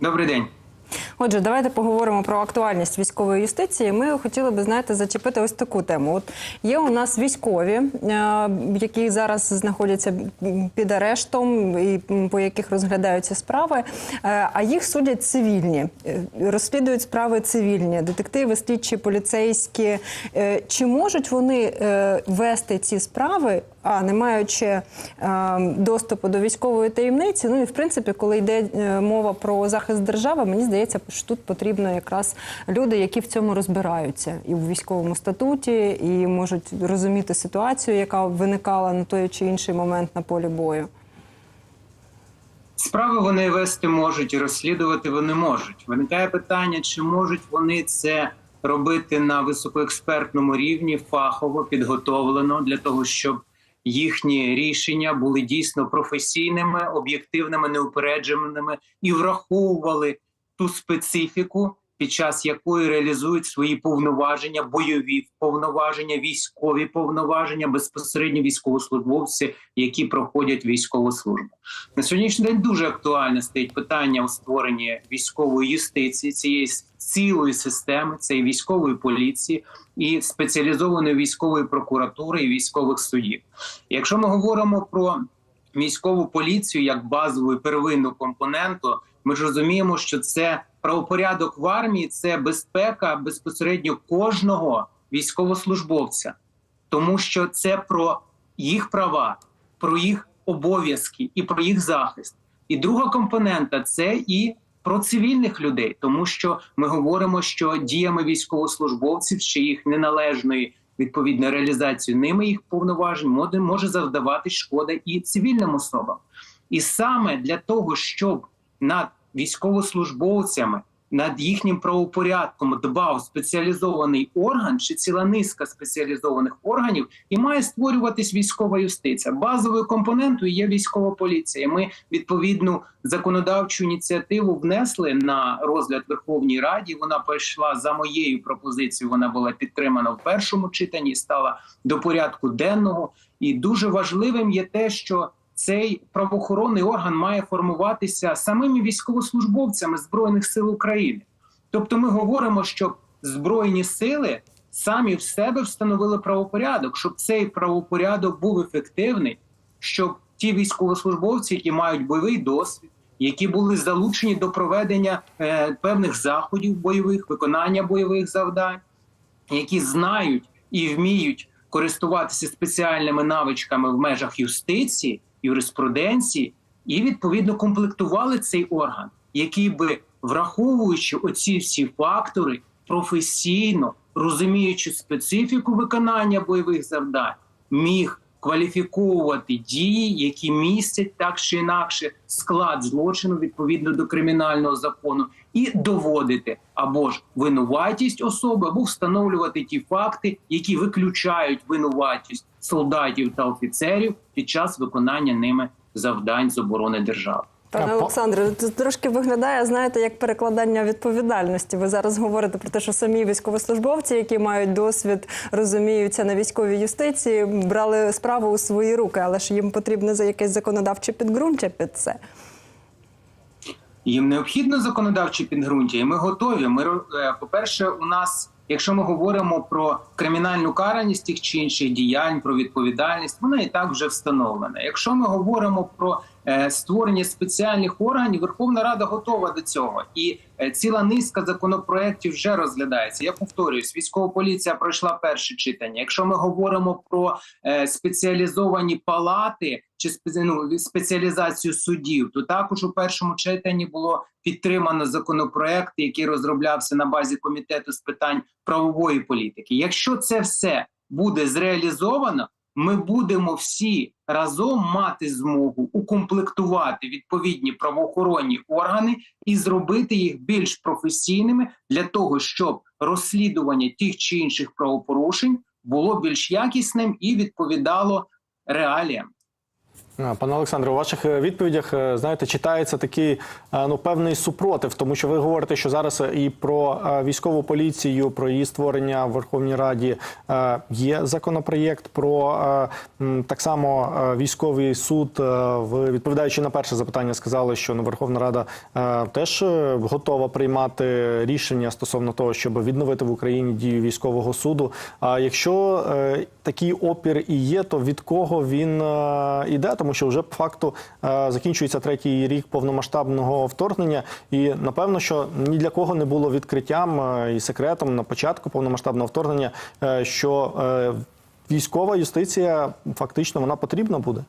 Добрий день. Отже, давайте поговоримо про актуальність військової юстиції. Ми хотіли би знаєте, зачепити ось таку тему. От є у нас військові, е, які зараз знаходяться під арештом і по яких розглядаються справи. е, А їх судять цивільні, е, розслідують справи цивільні, детективи, слідчі, поліцейські. Чи можуть вони вести ці справи? А не маючи е, доступу до військової таємниці, ну і в принципі, коли йде е, мова про захист держави, мені здається, що тут потрібно якраз люди, які в цьому розбираються, і в військовому статуті, і можуть розуміти ситуацію, яка виникала на той чи інший момент на полі бою. Справи вони вести можуть і розслідувати вони можуть. Виникає питання, чи можуть вони це робити на високоекспертному рівні, фахово підготовлено для того, щоб їхні рішення були дійсно професійними, об'єктивними, неупередженими і враховували ту специфіку, під час якої реалізують свої повноваження, бойові повноваження, військові повноваження, безпосередньо військовослужбовці, які проходять військову службу. На сьогоднішній день дуже актуальне стоїть питання у створенні військової юстиції цієї цілої системи, цієї військової поліції і спеціалізованої військової прокуратури і військових судів. Якщо ми говоримо про військову поліцію як базову і первинну компоненту, ми ж розуміємо, що це правопорядок в армії, це безпека безпосередньо кожного військовослужбовця, тому що це про їх права, про їх обов'язки і про їх захист. І друга компонента це і про цивільних людей, тому що ми говоримо, що діями військовослужбовців чи їх неналежної відповідно реалізації ними їх повноважень може завдавати шкода і цивільним особам. І саме для того, щоб над військовослужбовцями, над їхнім правопорядком дбав спеціалізований орган чи ціла низка спеціалізованих органів, і має створюватись військова юстиція. Базовою компонентою є військова поліція. Ми відповідну законодавчу ініціативу внесли на розгляд Верховній Раді. Вона пройшла за моєю пропозицією. Вона була підтримана в першому читанні, стала до порядку денного. І дуже важливим є те, що цей правоохоронний орган має формуватися самими військовослужбовцями збройних сил України. Тобто, ми говоримо, що збройні сили самі в себе встановили правопорядок, щоб цей правопорядок був ефективний, щоб ті військовослужбовці, які мають бойовий досвід, які були залучені до проведення е, певних заходів бойових, виконання бойових завдань, які знають і вміють користуватися спеціальними навичками в межах юстиції, юриспруденції, і відповідно комплектували цей орган, який би, враховуючи оці всі фактори, професійно розуміючи специфіку виконання бойових завдань, міг кваліфіковувати дії, які містять так чи інакше склад злочину відповідно до кримінального закону, і доводити або ж винуватість особи, або встановлювати ті факти, які виключають винуватість солдатів та офіцерів під час виконання ними завдань з оборони держави. Пане Олександре, це трошки виглядає, знаєте, як перекладання відповідальності. Ви зараз говорите про те, що самі військовослужбовці, які мають досвід, розуміються на військовій юстиції, брали справу у свої руки, але ж їм потрібне за якесь законодавче підґрунтя під це. Їм необхідно законодавче підґрунтя, і ми готові. Ми е, по-перше, у нас, якщо ми говоримо про кримінальну караність тих чи інших діянь, про відповідальність, вона і так вже встановлена. Якщо ми говоримо про створення спеціальних органів, Верховна Рада готова до цього, і е, ціла низка законопроєктів вже розглядається. Я повторююсь, військова поліція пройшла перше читання. Якщо ми говоримо про е, спеціалізовані палати чи ну, спеціалізацію суддів, то також у першому читанні було підтримано законопроект, який розроблявся на базі комітету з питань правової політики. Якщо це все буде зреалізовано, ми будемо всі разом мати змогу укомплектувати відповідні правоохоронні органи і зробити їх більш професійними для того, щоб розслідування тих чи інших правопорушень було більш якісним і відповідало реаліям. Пане Олександре, у ваших е, відповідях е, знаєте, читається такий е, ну певний супротив, тому що ви говорите, що зараз і про військову поліцію, про її створення в Верховній Раді є законопроєкт про так само військовий суд. Ви відповідаючи на перше запитання, сказали, що ну, Верховна Рада теж готова приймати рішення стосовно того, щоб відновити в Україні дію військового суду. А якщо такий опір і є, то від кого він іде? Тому що вже по факту е, закінчується третій рік повномасштабного вторгнення, і напевно, що ні для кого не було відкриттям е, і секретом на початку повномасштабного вторгнення, е, що військова юстиція фактично вона потрібна буде.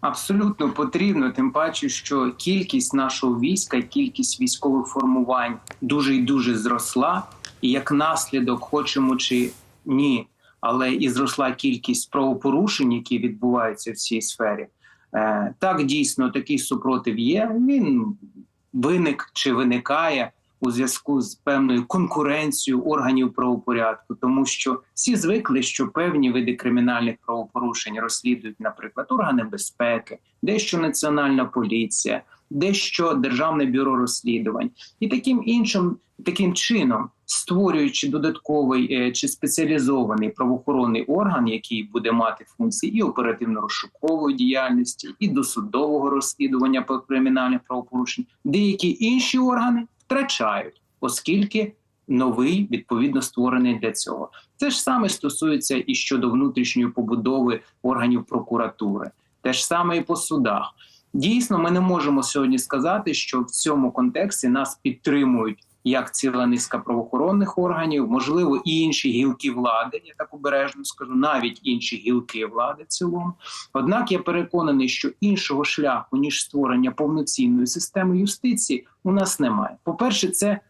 Абсолютно потрібно, тим паче, що кількість нашого війська, кількість військових формувань дуже і дуже зросла, і як наслідок, хочемо чи ні, але і зросла кількість правопорушень, які відбуваються в цій сфері. Е, так, дійсно, такий супротив є. Він виник чи виникає у зв'язку з певною конкуренцією органів правопорядку, тому що всі звикли, що певні види кримінальних правопорушень розслідують, наприклад, органи безпеки, дещо національна поліція, дещо державне бюро розслідувань, і таким іншим таким чином. Створюючи додатковий е, чи спеціалізований правоохоронний орган, який буде мати функції і оперативно-розшукової діяльності, і досудового розслідування по кримінальних правопорушень, деякі інші органи втрачають, оскільки новий відповідно створений для цього. Це ж саме стосується і щодо внутрішньої побудови органів прокуратури, те ж саме і по судах. Дійсно, ми не можемо сьогодні сказати, що в цьому контексті нас підтримують як ціла низка правоохоронних органів, можливо, і інші гілки влади. Я так обережно скажу, навіть інші гілки влади в цілому. Однак я переконаний, що іншого шляху ніж створення повноцінної системи юстиції у нас немає. По перше, це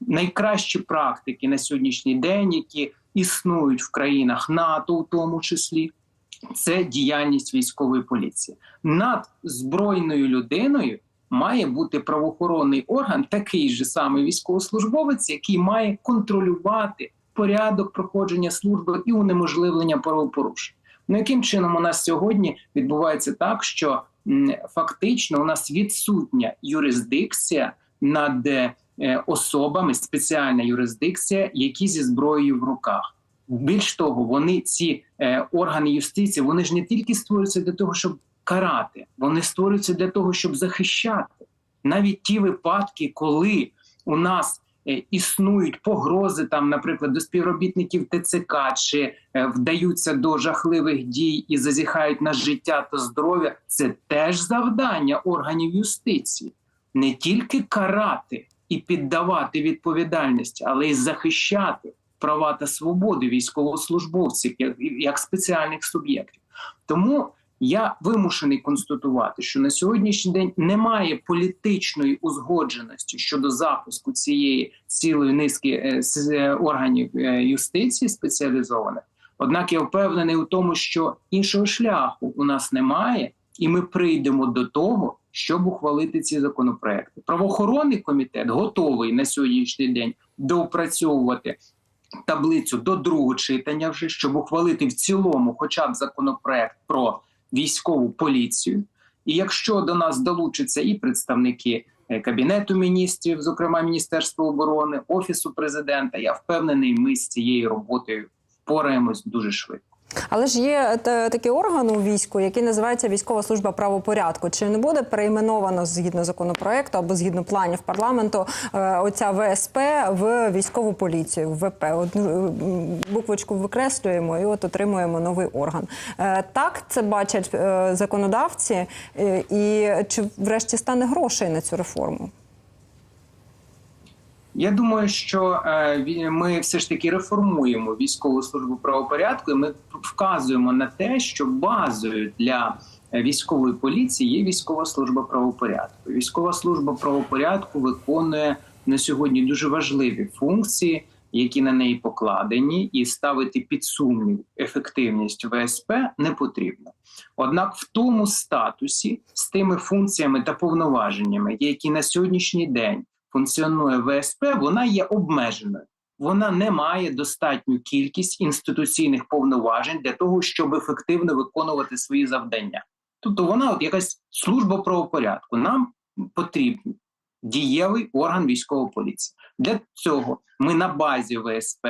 найкращі практики на сьогоднішній день, які існують в країнах НАТО, у тому числі. Це діяльність військової поліції над збройною людиною має бути правоохоронний орган, такий же самий військовослужбовець, який має контролювати порядок проходження служби і унеможливлення правопорушень. Ну яким чином у нас сьогодні відбувається так, що фактично у нас відсутня юрисдикція над е, особами, спеціальна юрисдикція, які зі зброєю в руках. Більш того, вони ці е, органи юстиції, вони ж не тільки створюються для того, щоб карати, вони створюються для того, щоб захищати навіть ті випадки, коли у нас е, існують погрози, там, наприклад, до співробітників ТЦК чи е, вдаються до жахливих дій і зазіхають на життя та здоров'я. Це теж завдання органів юстиції, не тільки карати і піддавати відповідальність, але й захищати права та свободи військовослужбовців як, спеціальних суб'єктів. Тому я вимушений констатувати, що на сьогоднішній день немає політичної узгодженості щодо запуску цієї цілої низки е, е, органів е, юстиції спеціалізованих. Однак я впевнений у тому, що іншого шляху у нас немає, і ми прийдемо до того, щоб ухвалити ці законопроекти. Правоохоронний комітет готовий на сьогоднішній день доопрацьовувати таблицю до другого читання, вже щоб ухвалити в цілому, хоча б законопроект про військову поліцію. І якщо до нас долучаться і представники е, кабінету міністрів, зокрема Міністерства оборони, офісу президента, я впевнений, ми з цією роботою впораємось дуже швидко. Але ж є та- такий орган у війську, який називається Військова служба правопорядку. Чи не буде перейменовано згідно законопроекту або згідно планів парламенту е, оця ВСП в військову поліцію, в ВП? От, ну, е, буквочку викреслюємо і от отримуємо новий орган. Е, Так це бачать законодавці, і чи врешті стане грошей на цю реформу? Я думаю, що е, ми все ж таки реформуємо військову службу правопорядку, і ми вказуємо на те, що базою для е, військової поліції є військова служба правопорядку. Військова служба правопорядку виконує на сьогодні дуже важливі функції, які на неї покладені, і ставити під сумнів ефективність ВСП не потрібно. Однак, в тому статусі з тими функціями та повноваженнями, які на сьогоднішній день функціонує ВСП, вона є обмеженою. вона не має достатню кількість інституційних повноважень для того, щоб ефективно виконувати свої завдання. Тобто вона от якась служба правопорядку. Нам потрібен дієвий орган військової поліції. Для цього ми на базі ВСП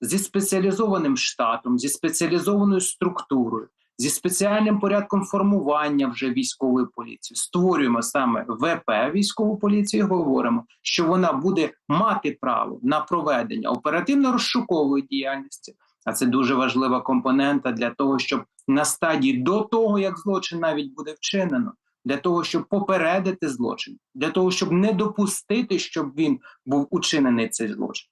зі спеціалізованим штатом, зі спеціалізованою структурою, зі спеціальним порядком формування вже військової поліції створюємо саме ВП військову поліцію. і Говоримо, що вона буде мати право на проведення оперативно-розшукової діяльності. А це дуже важлива компонента для того, щоб на стадії до того, як злочин навіть буде вчинено, для того, щоб попередити злочин, для того, щоб не допустити, щоб він був учинений цей злочин.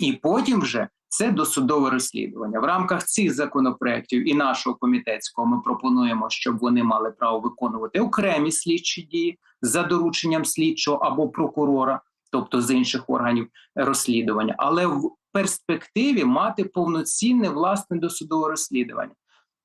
І потім вже це досудове розслідування. В рамках цих законопроєктів і нашого комітетського ми пропонуємо, щоб вони мали право виконувати окремі слідчі дії за дорученням слідчого або прокурора, тобто з інших органів розслідування, але в перспективі мати повноцінне власне досудове розслідування.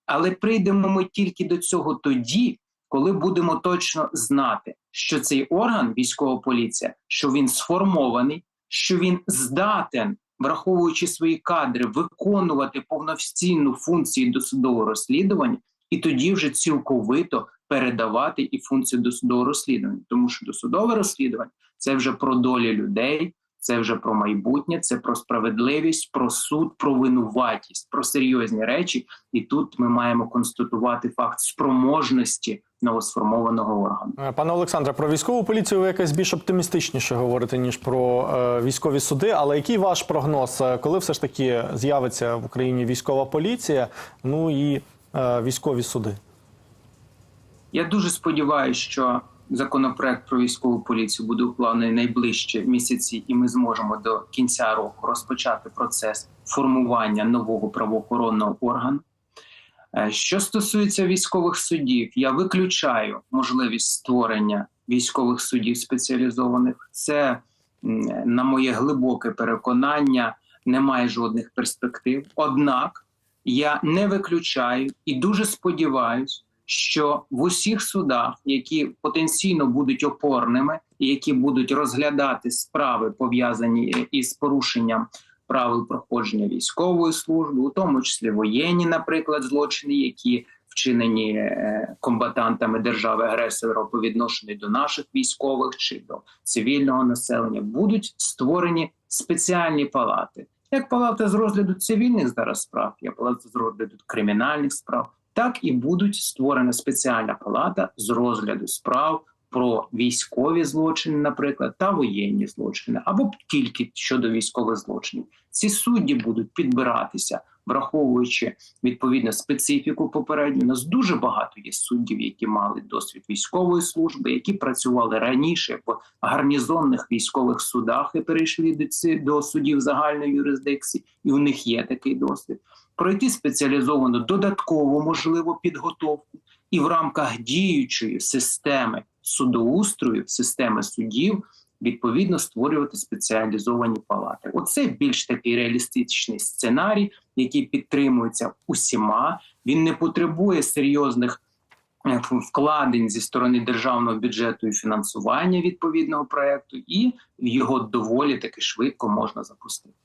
Але прийдемо ми тільки до цього тоді, коли будемо точно знати, що цей орган, військова поліція, що він сформований, що він здатен, враховуючи свої кадри, виконувати повноцінну функцію досудового розслідування, і тоді вже цілковито передавати і функцію досудового розслідування, тому що досудове розслідування це вже про долі людей. Це вже про майбутнє, це про справедливість, про суд, про винуватість, про серйозні речі. І тут ми маємо констатувати факт спроможності новосформованого органу. Е, Пане Олександре, про військову поліцію ви якось більш оптимістичніше говорите, ніж про е, військові суди. Але який ваш прогноз, е, коли все ж таки з'явиться в Україні військова поліція, ну і е, військові суди? Я дуже сподіваюся, що законопроект про військову поліцію буде ухвалений найближчі місяці, і ми зможемо до кінця року розпочати процес формування нового правоохоронного органу. Е, Що стосується військових судів, я виключаю можливість створення військових судів спеціалізованих. Це, на моє глибоке переконання, не має жодних перспектив. Однак я не виключаю і дуже сподіваюся, що в усіх судах, які потенційно будуть опорними і які будуть розглядати справи пов'язані із порушенням правил проходження військової служби, у тому числі воєнні, наприклад, злочини, які вчинені е, комбатантами держави агресора по відношенню до наших військових чи до цивільного населення, будуть створені спеціальні палати. Як палата з розгляду цивільних зараз справ, є палата з розгляду кримінальних справ, так і будуть створена спеціальна палата з розгляду справ про військові злочини, наприклад, та воєнні злочини, або тільки щодо військових злочинів. Ці судді будуть підбиратися, враховуючи відповідно специфіку попередню. У нас дуже багато є суддів, які мали досвід військової служби, які працювали раніше в гарнізонних військових судах і перейшли до ці до судів загальної юрисдикції, і у них є такий досвід. Пройти спеціалізовану додаткову можливу підготовку і в рамках діючої системи судоустрою, системи судів, відповідно створювати спеціалізовані палати. Оце більш такий реалістичний сценарій, який підтримується усіма. Він не потребує серйозних е, вкладень зі сторони державного бюджету і фінансування відповідного проекту, і його доволі таки швидко можна запустити.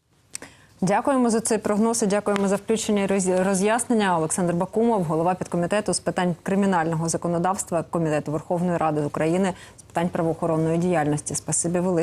Дякуємо за цей прогноз і дякуємо за включення і роз- роз'яснення. Олександр Бакумов, голова підкомітету з питань кримінального законодавства Комітету Верховної Ради України з питань правоохоронної діяльності. Спасибі велике.